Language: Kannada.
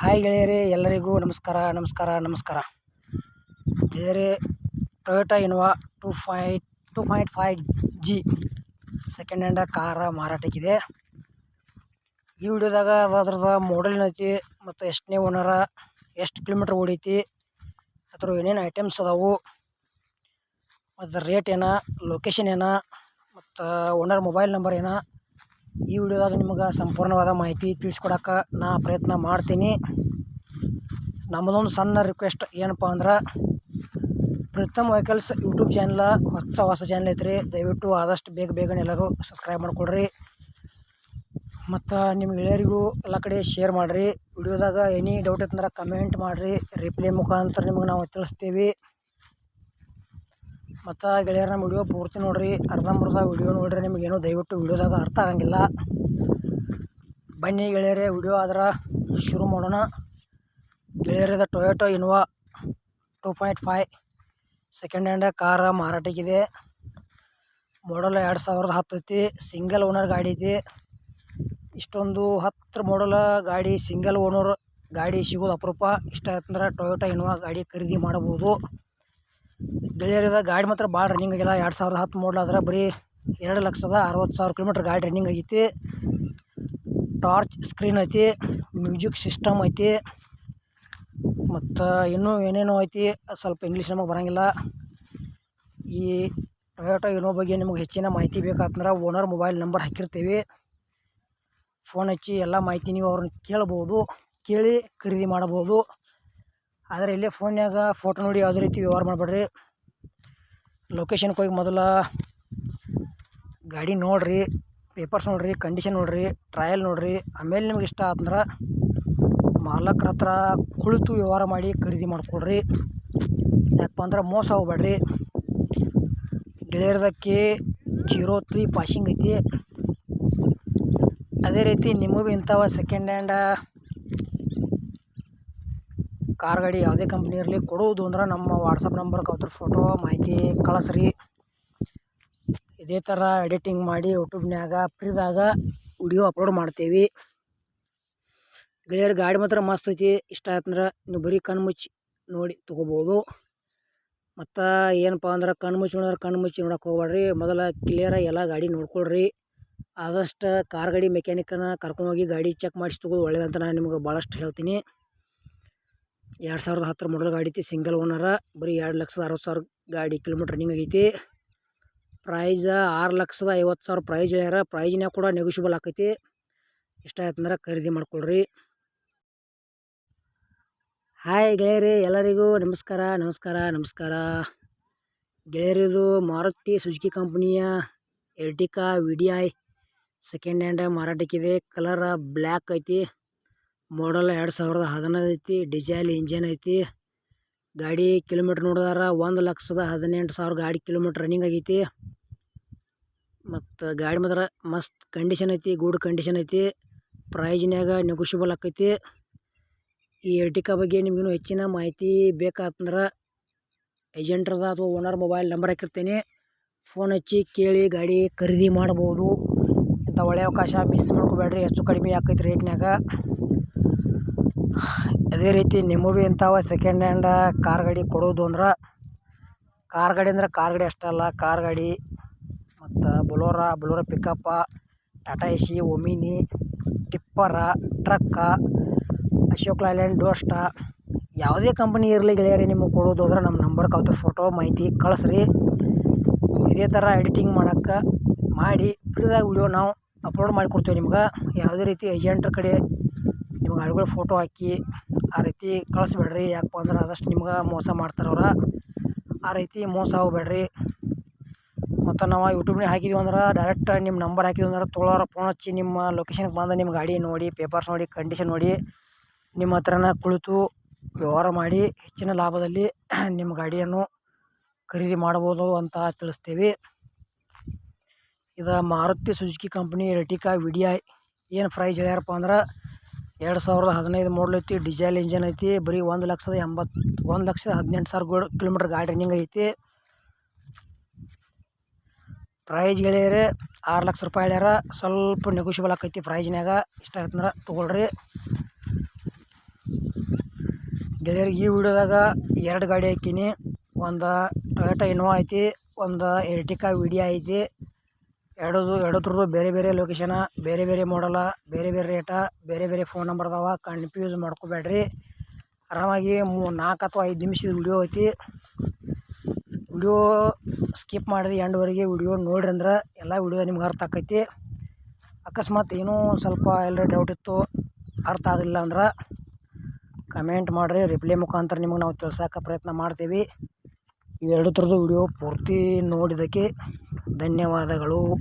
ಹಾಯ್ ಗೆಳೆಯರೇ, ಎಲ್ಲರಿಗೂ ನಮಸ್ಕಾರ ನಮಸ್ಕಾರ ನಮಸ್ಕಾರ. ಗೆಳೆಯರೇ Toyota Innova two five two point five G second hand ಕಾರ ಮಾರಾಟಕ್ಕಿದೆ. ಈ ವಿಡಿಯೋದಾಗ ಅದ್ರದ್ದು ಮಾಡೆಲ್ ಐತಿ ಮತ್ತು ಎಷ್ಟನೇ ಓನರ ಎಷ್ಟು ಕಿಲೋಮೀಟ್ರ್ ಓಡೈತಿ ಅದ್ರ ಏನೇನು ಐಟಮ್ಸ್ ಅದಾವು ಮತ್ತು ರೇಟ್ ಏನ ಲೊಕೇಶನ್ ಏನ, ಮತ್ತು ಓನರ್ ಮೊಬೈಲ್ ನಂಬರ್ ಏನ ಈ ವಿಡಿಯೋದಾಗ ನಿಮಗೆ ಸಂಪೂರ್ಣವಾದ ಮಾಹಿತಿ ತಿಳಿಸ್ಕೊಡೋಕೆ ನಾ ಪ್ರಯತ್ನ ಮಾಡ್ತೀನಿ. ನಮ್ಮದೊಂದು ಸಣ್ಣ ರಿಕ್ವೆಸ್ಟ್ ಏನಪ್ಪ ಅಂದ್ರೆ ಪ್ರಥಮ್ ವೆಹಿಕಲ್ಸ್ ಯೂಟ್ಯೂಬ್ ಚಾನಲ್ ಹೊಸ ಹೊಸ ಚಾನಲ್ ಐತ್ರಿ. ದಯವಿಟ್ಟು ಆದಷ್ಟು ಬೇಗ ಬೇಗನೆ ಎಲ್ಲರೂ ಸಬ್ಸ್ಕ್ರೈಬ್ ಮಾಡಿಕೊಡ್ರಿ ಮತ್ತು ನಿಮ್ಮ ಎಲ್ಲರಿಗೂ ಎಲ್ಲ ಕಡೆ ಶೇರ್ ಮಾಡಿರಿ. ವಿಡಿಯೋದಾಗ ಎನಿ ಡೌಟ್ ಇತ್ತಂದ್ರೆ ಕಮೆಂಟ್ ಮಾಡಿರಿ. ರಿಪ್ಲೈ ಮುಖಾಂತರ ನಿಮಗೆ ನಾವು ತಿಳಿಸ್ತೀವಿ. ಮತ್ತು ಗೆಳೆಯರ ನಮ್ಮ ವಿಡಿಯೋ ಪೂರ್ತಿ ನೋಡಿರಿ, ಅರ್ಧಂಬರ್ಧ ವಿಡಿಯೋ ನೋಡಿರಿ, ನಿಮಗೇನು ದಯವಿಟ್ಟು ವಿಡಿಯೋದಾಗ ಅರ್ಥ ಆಗಂಗಿಲ್ಲ. ಬನ್ನಿ ಗೆಳೆಯರೇ, ವಿಡಿಯೋ ಆದ್ರೆ ಶುರು ಮಾಡೋಣ. ಗೆಳೆಯರದ Toyota Innova two point five second hand ಕಾರ ಮಾರಾಟಕ್ಕಿದೆ. ಮಾಡಲ್ ಎರಡು ಸಾವಿರದ ಐತಿ ಸಿಂಗಲ್ ಓನರ್ ಗಾಡಿ ಐತಿ. ಇಷ್ಟೊಂದು ಹತ್ತು ಮಾಡಲ ಗಾಡಿ ಸಿಂಗಲ್ ಓನರ್ ಗಾಡಿ ಸಿಗೋದು ಅಪರೂಪ. ಇಷ್ಟ ಆಯ್ತಂದ್ರೆ ಟೊಯೋಟೊ ಇನೋವಾ ಗಾಡಿ ಖರೀದಿ ಮಾಡಬಹುದು. ಗೆಳೆಯರದ ಗಾಡಿ ಮಾತ್ರ ಭಾಳ ರನ್ನಿಂಗ್ ಆಗಿಲ್ಲ. ಎರಡು ಸಾವಿರದ ಹತ್ತು ಮಾಡಲ್ ಆದ್ರೆ ಬರೀ ಎರಡು ಲಕ್ಷದ ಅರವತ್ತು ಸಾವಿರ ಕಿಲೋಮೀಟ್ರ್ ಗಾಡಿ ರನ್ನಿಂಗ್ ಆಗೈತಿ. ಟಾರ್ಚ್ ಸ್ಕ್ರೀನ್ ಐತಿ ಮ್ಯೂಸಿಕ್ ಸಿಸ್ಟಮ್ ಐತಿ, ಮತ್ತು ಇನ್ನೂ ಏನೇನೋ ಐತಿ, ಸ್ವಲ್ಪ ಇಂಗ್ಲೀಷ್ ನಮಗೆ ಬರೋಂಗಿಲ್ಲ. ಈ ಟೊಯೋಟೋ ಇನೋ ಬಗ್ಗೆ ನಿಮಗೆ ಹೆಚ್ಚಿನ ಮಾಹಿತಿ ಬೇಕಾತಂದ್ರೆ ಓನರ್ ಮೊಬೈಲ್ ನಂಬರ್ ಹಾಕಿರ್ತೀವಿ. ಫೋನ್ ಹಚ್ಚಿ ಎಲ್ಲ ಮಾಹಿತಿ ನೀವು ಅವ್ರನ್ನ ಕೇಳ್ಬೋದು, ಕೇಳಿ ಖರೀದಿ ಮಾಡಬಹುದು ಆದರೆ ಇಲ್ಲೇ ಫೋನ್ಯಾಗ ಫೋಟೋ ನೋಡಿ ಯಾವುದೇ ರೀತಿ ವ್ಯವಹಾರ ಮಾಡಬೇಡ್ರಿ. ಲೊಕೇಶನ್ಗೆ ಹೋಗಿ ಮೊದಲ ಗಾಡಿ ನೋಡಿರಿ ಪೇಪರ್ಸ್ ನೋಡಿರಿ ಕಂಡೀಷನ್ ನೋಡಿರಿ ಟ್ರಯಲ್ ನೋಡಿರಿ. ಆಮೇಲೆ ನಿಮ್ಗೆ ಇಷ್ಟ ಆತಂದ್ರೆ ಮಾಲಕ್ರ ಹತ್ರ ಕುಳಿತು ವ್ಯವಹಾರ ಮಾಡಿ ಖರೀದಿ ಮಾಡಿಕೊಡ್ರಿ. ಯಾಕಪ್ಪ ಅಂದ್ರೆ ಮೋಸ ಹೋಗ್ಬೇಡ್ರಿ ಡಿಲೇರ್ದಕ್ಕೆ ಜೀರೋ ತ್ರೀ ಪಾಸಿಂಗ್ ಐತಿ. ಅದೇ ರೀತಿ ನಿಮಗೂ ಇಂಥವ ಸೆಕೆಂಡ್ ಹ್ಯಾಂಡ ಕಾರ್ ಗಾಡಿ ಯಾವುದೇ ಕಂಪ್ನಿ ಇರಲಿ ಕೊಡುವುದು ಅಂದ್ರೆ ನಮ್ಮ ವಾಟ್ಸಪ್ ನಂಬರ್ ಅವ್ರ ಫೋಟೋ ಮಾಹಿತಿ ಕಳಿಸ್ರಿ. ಇದೇ ಥರ ಎಡಿಟಿಂಗ್ ಮಾಡಿ ಯೂಟ್ಯೂಬ್ನ್ಯಾಗ ಫ್ರೀದಾಗ ವಿಡಿಯೋ ಅಪ್ಲೋಡ್ ಮಾಡ್ತೀವಿ. ಗೆಳೆಯರು ಗಾಡಿ ಮಾತ್ರ ಮಸ್ತ್ ಐತಿ. ಇಷ್ಟ ಆಯ್ತಂದ್ರೆ ನೀವು ಬರೀ ಕಣ್ಣು ಮುಚ್ಚಿ ನೋಡಿ ತೊಗೋಬೋದು. ಮತ್ತು ಏನಪ್ಪ ಅಂದ್ರೆ ಕಣ್ಣು ಮುಚ್ಚಿ ನೋಡಿದ್ರೆ ಕಣ್ಣು ಮುಚ್ಚಿ ನೋಡೋಕೆ ಹೋಗ್ಬೇಡ್ರಿ ಮೊದಲ ಕ್ಲಿಯರಾಗಿ ಎಲ್ಲ ಗಾಡಿ ನೋಡ್ಕೊಳ್ರಿ. ಆದಷ್ಟು ಕಾರ್ ಗಾಡಿ ಕರ್ಕೊಂಡು ಕರ್ಕೊಂಡೋಗಿ ಗಾಡಿ ಚೆಕ್ ಮಾಡಿಸಿ ತಗೋದು ಒಳ್ಳೇದಂತ ನಾನು ನಿಮ್ಗೆ ಭಾಳಷ್ಟು ಹೇಳ್ತೀನಿ. ಎರಡು ಸಾವಿರದ ಹತ್ತರ ಮಾಡಲ್ ಗಾಡಿ ಐತಿ ಸಿಂಗಲ್ ಓನರ ಬರೀ ಎರಡು ಲಕ್ಷದ ಅರವತ್ತು ಸಾವಿರ ಗಾಡಿ ಕಿಲೋಮೀಟ್ರ್ ರನ್ನಿಂಗ್ ಆಗೈತಿ. ಪ್ರೈಸ ಆರು ಲಕ್ಷದ ಐವತ್ತು ಸಾವಿರ ಪ್ರೈಸ್ ಹೇಳ್ಯಾರ ಪ್ರೈಸ್ನಾಗ ಕೂಡ ನೆಗೋಷಿಯಬಲ್ ಆಕೈತಿ. ಇಷ್ಟ ಆಯ್ತಂದ್ರೆ ಖರೀದಿ ಮಾಡ್ಕೊಳ್ರಿ. ಹಾಯ್ ಗೆಳೆಯರಿ, ಎಲ್ಲರಿಗೂ ನಮಸ್ಕಾರ ನಮಸ್ಕಾರ ನಮಸ್ಕಾರ. ಗೆಳೆಯರಿದು Maruti Suzuki ಕಂಪ್ನಿಯ Ertiga V D I second hand ಮಾರಾಟಕ್ಕಿದೆ. Colour black ಐತಿ. ಮಾಡಲ್ ಎರಡು ಸಾವಿರದ ಹದಿನೈದು ಐತಿ ಡೀಸೆಲ್ ಇಂಜಿನ್ ಐತಿ. ಗಾಡಿ ಕಿಲೋಮೀಟ್ರ್ ನೋಡಿದಾರ, ಒಂದು ಲಕ್ಷದ ಹದಿನೆಂಟು ಸಾವಿರ ಗಾಡಿ ಕಿಲೋಮೀಟ್ರ್ ರನ್ನಿಂಗ್ ಆಗೈತಿ. ಮತ್ತು ಗಾಡಿ ಮಾತ್ರ ಮಸ್ತ್ ಕಂಡೀಷನ್ ಐತಿ ಗುಡ್ ಕಂಡೀಷನ್ ಐತಿ. ಪ್ರೈಜ್ನ್ಯಾಗ ನೆಗೋಷಿಯಬಲ್ ಆಕೈತಿ. ಈ ಎರ್ಟಿಕಾ ಬಗ್ಗೆ ನಿಮಗೂ ಹೆಚ್ಚಿನ ಮಾಹಿತಿ ಬೇಕಾತಂದ್ರೆ ಏಜೆಂಟ್ರದ ಅಥವಾ ಓನರ್ ಮೊಬೈಲ್ ನಂಬರ್ ಹಾಕಿರ್ತೀನಿ. ಫೋನ್ ಹಚ್ಚಿ, ಕೇಳಿ, ಗಾಡಿ ಖರೀದಿ ಮಾಡ್ಬೋದು ಇಂಥ ಒಳ್ಳೆಯ ಅವಕಾಶ ಮಿಸ್ ಮಾಡ್ಕೋಬೇಡ್ರಿ, ಹೆಚ್ಚು ಕಡಿಮೆ ಆಕೈತಿ ರೇಟ್ನ್ಯಾಗ ಅದೇ ರೀತಿ ನಿಮಗೂ ಇಂಥವ ಸೆಕೆಂಡ್ ಹ್ಯಾಂಡ ಕಾರ್ ಗಾಡಿ ಕೊಡೋದು ಅಂದ್ರೆ ಕಾರ್ ಗಾಡಿ ಅಂದ್ರೆ ಕಾರ್ ಗಾಡಿ ಅಷ್ಟೇ ಅಲ್ಲ ಕಾರ್ ಗಾಡಿ ಮತ್ತು Bolero Bolero pickup Tata Ace Omni tipper truck Ashok Leyland Dost ಯಾವುದೇ ಕಂಪನಿ ಇರಲಿ ಗೆಳೆಯರಿ, ನಿಮಗೆ ಕೊಡೋದು ಅಂದ್ರೆ ನಮ್ಮ ನಂಬರ್ ಅವ್ರ ಫೋಟೋ ಮಾಹಿತಿ ಕಳಿಸ್ರಿ. ಇದೇ ಥರ ಎಡಿಟಿಂಗ್ ಮಾಡೋಕ್ಕೆ ಮಾಡಿ ಫ್ರೀದಾಗ ವಿಡಿಯೋ ನಾವು ಅಪ್ಲೋಡ್ ಮಾಡಿ ಕೊಡ್ತೀವಿ ನಿಮ್ಗೆ. ಯಾವುದೇ ರೀತಿ ಏಜೆಂಟ್ರ ಕಡೆ ಗಾಡಿಗಳ ಫೋಟೋ ಹಾಕಿ ಆ ರೀತಿ ಕಳಿಸ್ಬೇಡ್ರಿ. ಯಾಕಪ್ಪ ಅಂದ್ರೆ ಆದಷ್ಟು ನಿಮ್ಗೆ ಮೋಸ ಮಾಡ್ತಾರೆ ಅವ್ರು. ಆ ರೀತಿ ಮೋಸ ಹೋಗ್ಬೇಡ್ರಿ ಮತ್ತು ನಾವು ಯೂಟ್ಯೂಬ್ನಾಗ ಹಾಕಿದ್ವಿ ಅಂದ್ರೆ ಡೈರೆಕ್ಟ್ ನಿಮ್ಮ ನಂಬರ್ ಹಾಕಿದ್ವಿ ಅಂದ್ರೆ ತೊಳೋರ ಫೋನ್ ಹಚ್ಚಿ ನಿಮ್ಮ ಲೊಕೇಶನ್ಗೆ ಬಂದು ನಿಮ್ಮ ಗಾಡಿ ನೋಡಿ ಪೇಪರ್ಸ್ ನೋಡಿ ಕಂಡೀಷನ್ ನೋಡಿ, ನಿಮ್ಮ ಹತ್ರನ ಕುಳಿತು ವ್ಯವಹಾರ ಮಾಡಿ ಹೆಚ್ಚಿನ ಲಾಭದಲ್ಲಿ ನಿಮ್ಮ ಗಾಡಿಯನ್ನು ಖರೀದಿ ಮಾಡ್ಬೋದು ಅಂತ ತಿಳಿಸ್ತೀವಿ. ಇದು Maruti Suzuki company Ertiga VDI ಏನು ಪ್ರೈಸ್ ಹೇಳ್ಯಾರಪ್ಪ ಅಂದ್ರೆ ಎರಡು ಸಾವಿರದ ಹದಿನೈದು ಮಾಡಲ್ ಐತಿ ಡೀಸೆಲ್ ಇಂಜನ್ ಐತಿ, ಬರೀ ಒಂದು ಲಕ್ಷದ ಎಂಬತ್ತು, ಒಂದು ಲಕ್ಷದ ಹದಿನೆಂಟು ಸಾವಿರ ಗೋಡ್ ಕಿಲೋಮೀಟ್ರ್ ಗಾಡಿ ರನ್ನಿಂಗ್ ಐತಿ. ಪ್ರೈಸ್ ಗೆಳೆಯರೆ, ಆರು ಲಕ್ಷ ರೂಪಾಯಿ ಹೇಳ್ಯಾರ. ಸ್ವಲ್ಪ ನೆಗೋಷಿಯಬಲ್ ಆಕೈತಿ ಪ್ರೈಜ್ನಾಗ ಇಷ್ಟ ಆಯ್ತಂದ್ರೆ ತೊಗೊಳ್ರಿ. ಗೆಳೆಯರಿಗೆ ಈ ವಿಡಿಯೋದಾಗ ಎರಡು ಗಾಡಿ ಹಾಕೀನಿ. ಒಂದು ಟೊಯೋಟಾ ಇನೋವಾ ಐತಿ, ಒಂದು ಎರ್ಟಿಕಾ ವಿಡಿಯೋ ಐತಿ. ಎರಡದು ಎರಡದ್ರದ್ದು ಬೇರೆ ಬೇರೆ ಲೊಕೇಶನ ಬೇರೆ ಬೇರೆ ಮಾಡಲ ಬೇರೆ ಬೇರೆ ರೇಟ ಬೇರೆ ಬೇರೆ ಫೋನ್ ನಂಬರ್ ಅದಾವ. ಕನ್ಫ್ಯೂಸ್ ಮಾಡ್ಕೋಬೇಡ್ರಿ. ಆರಾಮಾಗಿ ಮೂ, ನಾಲ್ಕು ಅಥವಾ ಐದು ನಿಮಿಷದ ವಿಡಿಯೋ ಐತಿ. ವಿಡಿಯೋ ಸ್ಕಿಪ್ ಮಾಡಿದ್ರೆ ಎಂಡ್ವರೆಗೆ ವಿಡಿಯೋ ನೋಡ್ರಿ ಅಂದ್ರೆ ಎಲ್ಲ ವಿಡಿಯೋ ನಿಮ್ಗೆ ಅರ್ಥ ಆಕೈತಿ. ಅಕಸ್ಮಾತ್ ಏನೂ ಸ್ವಲ್ಪ ಎಲ್ಲರ ಡೌಟ್ ಇತ್ತು, ಅರ್ಥ ಆಗಲಿಲ್ಲ ಅಂದ್ರೆ ಕಮೆಂಟ್ ಮಾಡಿರಿ. ರಿಪ್ಲೈ ಮುಖಾಂತರ ನಿಮಗೆ ನಾವು ತಿಳ್ಸೋಕೆ ಪ್ರಯತ್ನ ಮಾಡ್ತೀವಿ. ಇವೆರಡು ಥರದ ವಿಡಿಯೋ ಪೂರ್ತಿ ನೋಡಿದ್ದಕ್ಕೆ ಧನ್ಯವಾದಗಳು.